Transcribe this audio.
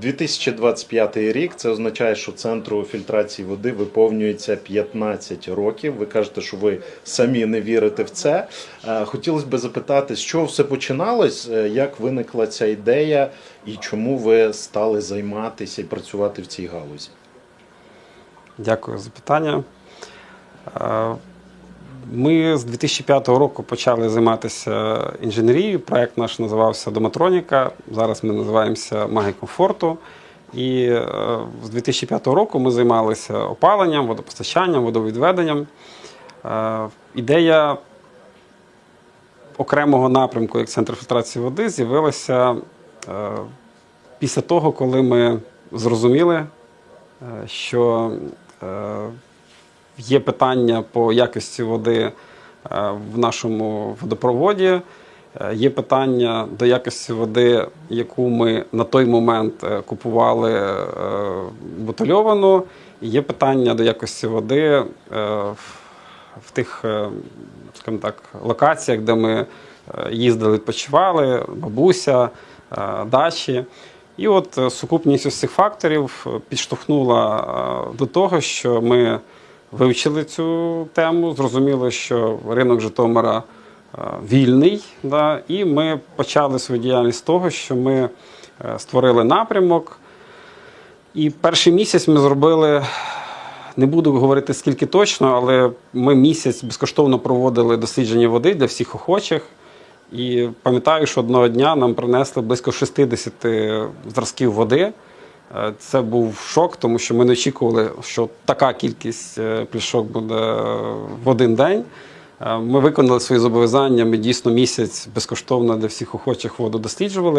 2025 рік це означає, що центру фільтрації води виповнюється 15 років. Ви кажете, що ви самі не вірите в це. Е, Хотілося б запитати, з чого все починалось, е, як виникла ця ідея і чому ви стали займатися і працювати в цій галузі? Дякую за питання. Ми з 2005 року почали займатися інженерією. Проект наш називався Доматроніка. Зараз ми називаємося Маги комфорту. І е, з 2005 року ми займалися опаленням, водопостачанням, водовідведенням. Е, Ідея окремого напрямку як центр фільтрації води з'явилася е, після того, коли ми зрозуміли, що є питання по якості води е, в нашому водопроводі. Е, Є питання до якості води, яку ми на той момент е, купували бутильовану. І є питання до якості води в- тих, скажімо так, локаціях, де ми їздили, відпочивали, бабуся, дачі. І от сукупність цих факторів підштовхнула до того, що ми вивчили цю тему, зрозуміли, що ринок Житомира е, вільний, да, і ми почали свою діяльність з того, що ми е, створили напрямок. І перший місяць ми зробили, не буду говорити скільки точно, але ми місяць безкоштовно проводили дослідження води для всіх охочих. І пам'ятаю, що одного дня нам принесли близько 60 зразків води. Е, Це був шок, тому що ми не очікували, що така кількість е, пляшок буде в один день. Е, Ми виконали свої зобов'язання. Ми дійсно місяць безкоштовно для всіх охочих воду досліджували.